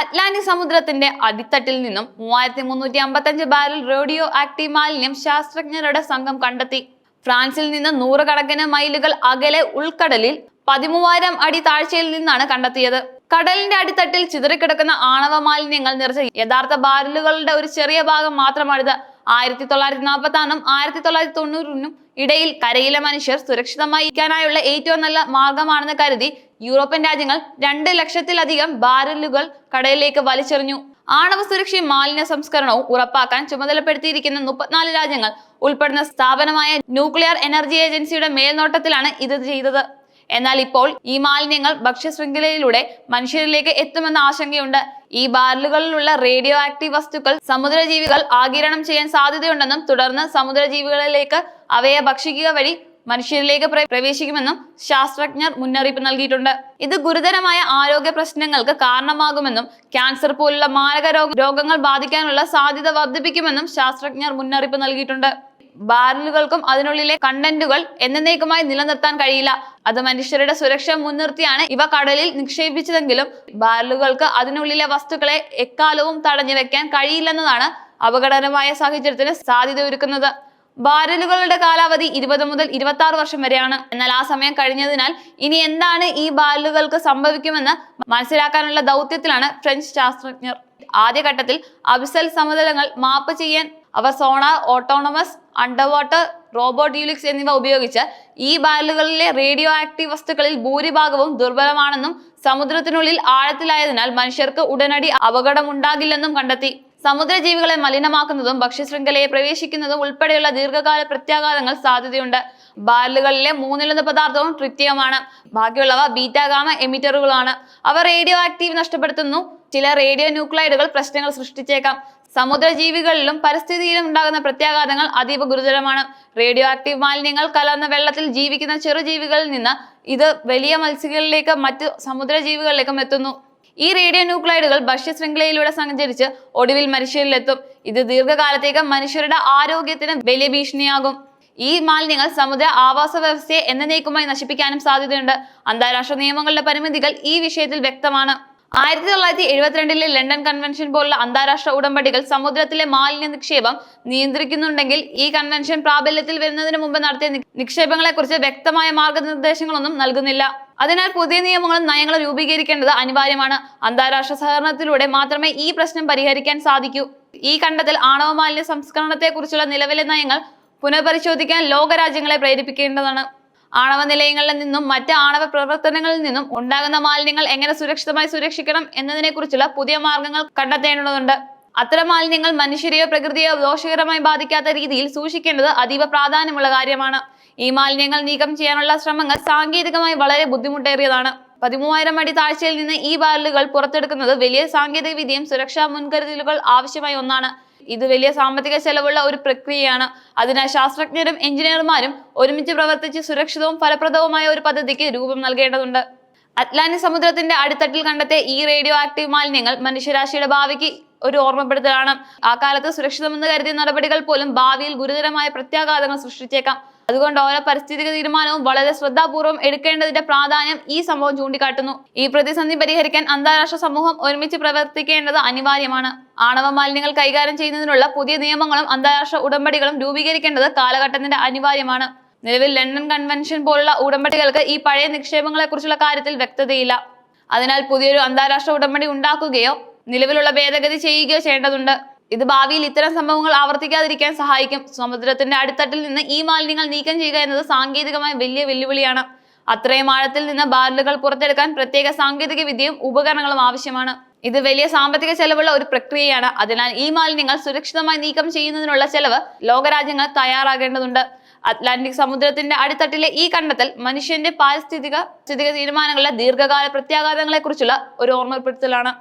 Atlantic സമുദ്രത്തിന്റെ അടിത്തട്ടിൽ നിന്നും മൂവായിരത്തി മുന്നൂറ്റി അമ്പത്തഞ്ച് ബാരൽ റേഡിയോ ആക്റ്റീവ് മാലിന്യം ശാസ്ത്രജ്ഞരുടെ സംഘം കണ്ടെത്തി. ഫ്രാൻസിൽ നിന്ന് നൂറുകണക്കിന് മൈലുകൾ അകലെ ഉൾക്കടലിൽ പതിമൂവായിരം അടി താഴ്ചയിൽ നിന്നാണ് കണ്ടെത്തിയത്. കടലിന്റെ അടിത്തട്ടിൽ ചിതറിക്കിടക്കുന്ന ആണവ മാലിന്യങ്ങൾ നിറച്ച യഥാർത്ഥ ബാരലുകളുടെ ഒരു ചെറിയ ഭാഗം മാത്രമാണിത്. ആയിരത്തി തൊള്ളായിരത്തി നാൽപ്പത്തി ആറിനും ആയിരത്തി തൊള്ളായിരത്തി തൊണ്ണൂറിനും ഇടയിൽ കരയിലെ മനുഷ്യർ സുരക്ഷിതമായി ഇരിക്കാനായുള്ള ഏറ്റവും നല്ല മാർഗമാണെന്ന് കരുതി യൂറോപ്യൻ രാജ്യങ്ങൾ രണ്ട് ലക്ഷത്തിലധികം ബാരലുകൾ കടലിലേക്ക് വലിച്ചെറിഞ്ഞു. ആണവ സുരക്ഷയും മാലിന്യ സംസ്കരണവും ഉറപ്പാക്കാൻ ചുമതലപ്പെടുത്തിയിരിക്കുന്ന മുപ്പത്തിനാല് രാജ്യങ്ങൾ ഉൾപ്പെടുന്ന സ്ഥാപനമായ ന്യൂക്ലിയർ എനർജി ഏജൻസിയുടെ മേൽനോട്ടത്തിലാണ് ഇത് ചെയ്തത്. എന്നാൽ ഇപ്പോൾ ഈ മാലിന്യങ്ങൾ ഭക്ഷ്യശൃംഖലയിലൂടെ മനുഷ്യരിലേക്ക് എത്തുമെന്ന ആശങ്കയുണ്ട്. ഈ ബാരലുകളിലുള്ള റേഡിയോ ആക്റ്റീവ് വസ്തുക്കൾ സമുദ്രജീവികൾ ആകിരണം ചെയ്യാൻ സാധ്യതയുണ്ടെന്നും തുടർന്ന് സമുദ്രജീവികളിലേക്ക് അവയെ ഭക്ഷിക്കുക വഴി മനുഷ്യരിലേക്ക് പ്രവേശിക്കുമെന്നും ശാസ്ത്രജ്ഞർ മുന്നറിയിപ്പ് നൽകിയിട്ടുണ്ട്. ഇത് ഗുരുതരമായ ആരോഗ്യ പ്രശ്നങ്ങൾക്ക് കാരണമാകുമെന്നും ക്യാൻസർ പോലുള്ള മാരക രോഗ- രോഗങ്ങൾ ബാധിക്കാനുള്ള സാധ്യത വർദ്ധിപ്പിക്കുമെന്നും ശാസ്ത്രജ്ഞർ മുന്നറിയിപ്പ് നൽകിയിട്ടുണ്ട്. ബാരലുകൾക്കും അതിനുള്ളിലെ കണ്ടന്റുകൾ എന്നേക്കുമായി നിലനിർത്താൻ കഴിയില്ല. അത് മനുഷ്യരുടെ സുരക്ഷ മുൻനിർത്തിയാണ്. ഇവ കടലിൽ നിക്ഷേപിച്ചതെങ്കിലും ബാരലുകൾക്ക് അതിനുള്ളിലെ വസ്തുക്കളെ എക്കാലവും തടഞ്ഞു വെക്കാൻ കഴിയില്ലെന്നതാണ് അപകടകരമായ സാഹചര്യത്തിന് സാധ്യത ഒരുക്കുന്നത്. ബാരലുകളുടെ കാലാവധി ഇരുപത് മുതൽ ഇരുപത്തി ആറ് വർഷം വരെയാണ്. എന്നാൽ ആ സമയം കഴിഞ്ഞതിനാൽ ഇനി എന്താണ് ഈ ബാരലുകൾക്ക് സംഭവിക്കുമെന്ന് മനസ്സിലാക്കാനുള്ള ദൗത്യത്തിലാണ് ഫ്രഞ്ച് ശാസ്ത്രജ്ഞർ. ആദ്യഘട്ടത്തിൽ അബിസൽ സമതലങ്ങൾ മാപ്പ് ചെയ്യാൻ അവർ sonar autonomous underwater robot Ulyx എന്നിവ ഉപയോഗിച്ച് ഈ ബാരലുകളിലെ റേഡിയോ ആക്റ്റീവ് വസ്തുക്കളിൽ ഭൂരിഭാഗവും ദുർബലമാണെന്നും സമുദ്രത്തിനുള്ളിൽ ആഴത്തിലായതിനാൽ മനുഷ്യർക്ക് ഉടനടി അപകടമുണ്ടാകില്ലെന്നും കണ്ടെത്തി. സമുദ്രജീവികളെ മലിനമാക്കുന്നതും ഭക്ഷ്യശൃംഖലയെ പ്രവേശിക്കുന്നതും ഉൾപ്പെടെയുള്ള ദീർഘകാല പ്രത്യാഘാതങ്ങൾ സാധ്യതയുണ്ട്. ബാരലുകളിലെ മൂന്നിലൊന്ന് പദാർത്ഥവും ട്രിറ്റിയമാണ് ബാക്കിയുള്ളവ ബീറ്റാഗാമ എമിറ്ററുകളാണ്. അവ റേഡിയോ ആക്റ്റീവ് നഷ്ടപ്പെടുത്തുന്നു. ചില റേഡിയോ ന്യൂക്ലൈഡുകൾ പ്രശ്നങ്ങൾ സൃഷ്ടിച്ചേക്കാം. സമുദ്രജീവികളിലും പരിസ്ഥിതിയിലും ഉണ്ടാകുന്ന പ്രത്യാഘാതങ്ങൾ അതീവ ഗുരുതരമാണ്. റേഡിയോ ആക്റ്റീവ് മാലിന്യങ്ങൾ കലർന്ന വെള്ളത്തിൽ ജീവിക്കുന്ന ചെറുജീവികളിൽ നിന്ന് ഇത് വലിയ മത്സ്യങ്ങളിലേക്ക് സമുദ്ര സമുദ്രജീവികളിലേക്കും എത്തുന്നു. ഈ റേഡിയോ ന്യൂക്ലൈഡുകൾ ഭക്ഷ്യശൃംഖലയിലൂടെ സഞ്ചരിച്ച് ഒടുവിൽ മനുഷ്യരിലെത്തും. ഇത് ദീർഘകാലത്തേക്ക് മനുഷ്യരുടെ ആരോഗ്യത്തിന് വലിയ ഭീഷണിയാകും. ഈ മാലിന്യങ്ങൾ സമുദ്ര ആവാസ വ്യവസ്ഥയെ എന്നേക്കുമായി നശിപ്പിക്കാനും സാധ്യതയുണ്ട്. അന്താരാഷ്ട്ര നിയമങ്ങളുടെ പരിമിതികൾ ഈ വിഷയത്തിൽ വ്യക്തമാണ്. ആയിരത്തി തൊള്ളായിരത്തി എഴുപത്തിരണ്ടിലെ ലണ്ടൻ കൺവെൻഷൻ പോലുള്ള അന്താരാഷ്ട്ര ഉടമ്പടികൾ സമുദ്രത്തിലെ മാലിന്യ നിക്ഷേപം നിയന്ത്രിക്കുന്നുണ്ടെങ്കിൽ ഈ കൺവെൻഷൻ പ്രാബല്യത്തിൽ വരുന്നതിന് മുമ്പ് നടത്തിയ നിക്ഷേപങ്ങളെക്കുറിച്ച് വ്യക്തമായ മാർഗനിർദ്ദേശങ്ങളൊന്നും നൽകുന്നില്ല. അതിനാൽ പുതിയ നിയമങ്ങളും നയങ്ങളും രൂപീകരിക്കേണ്ടത് അനിവാര്യമാണ്. അന്താരാഷ്ട്ര സഹകരണത്തിലൂടെ മാത്രമേ ഈ പ്രശ്നം പരിഹരിക്കാൻ സാധിക്കൂ. ഈ ഖണ്ഡത്തിൽ ആണവ മാലിന്യ സംസ്കരണത്തെക്കുറിച്ചുള്ള നിലവിലെ നയങ്ങൾ പുനഃപരിശോധിക്കാൻ ലോകരാജ്യങ്ങളെ പ്രേരിപ്പിക്കേണ്ടതാണ്. ആണവ നിലയങ്ങളിൽ നിന്നും മറ്റ് ആണവ പ്രവർത്തനങ്ങളിൽ നിന്നും ഉണ്ടാകുന്ന മാലിന്യങ്ങൾ എങ്ങനെ സുരക്ഷിതമായി സുരക്ഷിക്കണം എന്നതിനെക്കുറിച്ചുള്ള പുതിയ മാർഗങ്ങൾ കണ്ടെത്തേണ്ടതുണ്ട്. അത്തരം മാലിന്യങ്ങൾ മനുഷ്യരെയോ പ്രകൃതിയോ ദോഷകരമായി ബാധിക്കാത്ത രീതിയിൽ സൂക്ഷിക്കേണ്ടത് അതീവ പ്രാധാന്യമുള്ള കാര്യമാണ്. ഈ മാലിന്യങ്ങൾ നീക്കം ചെയ്യാനുള്ള ശ്രമങ്ങൾ സാങ്കേതികമായി വളരെ ബുദ്ധിമുട്ടേറിയതാണ്. പതിമൂവായിരം അടി താഴ്ചയിൽ നിന്ന് ഈ ബാരലുകൾ പുറത്തെടുക്കുന്നത് വലിയ സാങ്കേതിക വിദ്യയും സുരക്ഷാ മുൻകരുതലുകൾ ആവശ്യമായ ഒന്നാണ്. ഇത് വലിയ സാമ്പത്തിക ചെലവുള്ള ഒരു പ്രക്രിയയാണ്. അതിനാൽ ശാസ്ത്രജ്ഞരും എഞ്ചിനീയർമാരും ഒരുമിച്ച് പ്രവർത്തിച്ച് സുരക്ഷിതവും ഫലപ്രദവുമായ ഒരു പദ്ധതിക്ക് രൂപം നൽകേണ്ടതുണ്ട്. അറ്റ്ലാന്റിക് സമുദ്രത്തിന്റെ അടിത്തട്ടിൽ കണ്ടെത്തിയ ഈ റേഡിയോ ആക്റ്റീവ് മാലിന്യങ്ങൾ മനുഷ്യരാശിയുടെ ഭാവിക്ക് ഒരു ഓർമ്മപ്പെടുത്തലാണ്. ആ കാലത്ത് സുരക്ഷിതമെന്ന് കരുതിയ നടപടികൾ പോലും ഭാവിയിൽ ഗുരുതരമായ പ്രത്യാഘാതങ്ങൾ സൃഷ്ടിച്ചേക്കാം. അതുകൊണ്ട് ഓരോ പരിസ്ഥിതിക തീരുമാനവും വളരെ ശ്രദ്ധാപൂർവം എടുക്കേണ്ടതിന്റെ പ്രാധാന്യം ഈ സംഭവം ചൂണ്ടിക്കാട്ടുന്നു. ഈ പ്രതിസന്ധി പരിഹരിക്കാൻ അന്താരാഷ്ട്ര സമൂഹം ഒരുമിച്ച് പ്രവർത്തിക്കേണ്ടത് അനിവാര്യമാണ്. ആണവ മാലിന്യങ്ങൾ കൈകാര്യം ചെയ്യുന്നതിനുള്ള പുതിയ നിയമങ്ങളും അന്താരാഷ്ട്ര ഉടമ്പടികളും രൂപീകരിക്കേണ്ടത് കാലഘട്ടത്തിന്റെ അനിവാര്യമാണ്. നിലവിൽ ലണ്ടൻ കൺവെൻഷൻ പോലുള്ള ഉടമ്പടികൾക്ക് ഈ പഴയ നിക്ഷേപങ്ങളെക്കുറിച്ചുള്ള കാര്യത്തിൽ വ്യക്തതയില്ല. അതിനാൽ പുതിയൊരു അന്താരാഷ്ട്ര ഉടമ്പടി ഉണ്ടാക്കുകയോ നിലവിലുള്ള ഭേദഗതി ചെയ്യുകയോ ചെയ്യേണ്ടതുണ്ട്. ഇത് ഭാവിയിൽ ഇത്തരം സംഭവങ്ങൾ ആവർത്തിക്കാതിരിക്കാൻ സഹായിക്കും. സമുദ്രത്തിന്റെ അടിത്തട്ടിൽ നിന്ന് ഈ മാലിന്യങ്ങൾ നീക്കം ചെയ്യുക എന്നത് സാങ്കേതികമായ വലിയ വെല്ലുവിളിയാണ്. അത്രയും ആഴത്തിൽ നിന്ന് ബാരലുകൾ പുറത്തെടുക്കാൻ പ്രത്യേക സാങ്കേതിക വിദ്യയും ഉപകരണങ്ങളും ആവശ്യമാണ്. ഇത് വലിയ സാമ്പത്തിക ചെലവുള്ള ഒരു പ്രക്രിയയാണ്. അതിനാൽ ഈ മാലിന്യങ്ങൾ സുരക്ഷിതമായി നീക്കം ചെയ്യുന്നതിനുള്ള ചെലവ് ലോകരാജ്യങ്ങൾ തയ്യാറാകേണ്ടതുണ്ട്. അറ്റ്ലാന്റിക് സമുദ്രത്തിന്റെ അടിത്തട്ടിലെ ഈ കണ്ടെത്തൽ മനുഷ്യന്റെ പാരിസ്ഥിതിക സ്ഥിതിക തീരുമാനങ്ങളിലെ ദീർഘകാല പ്രത്യാഘാതങ്ങളെക്കുറിച്ചുള്ള ഒരു ഓർമ്മപ്പെടുത്തലാണ്.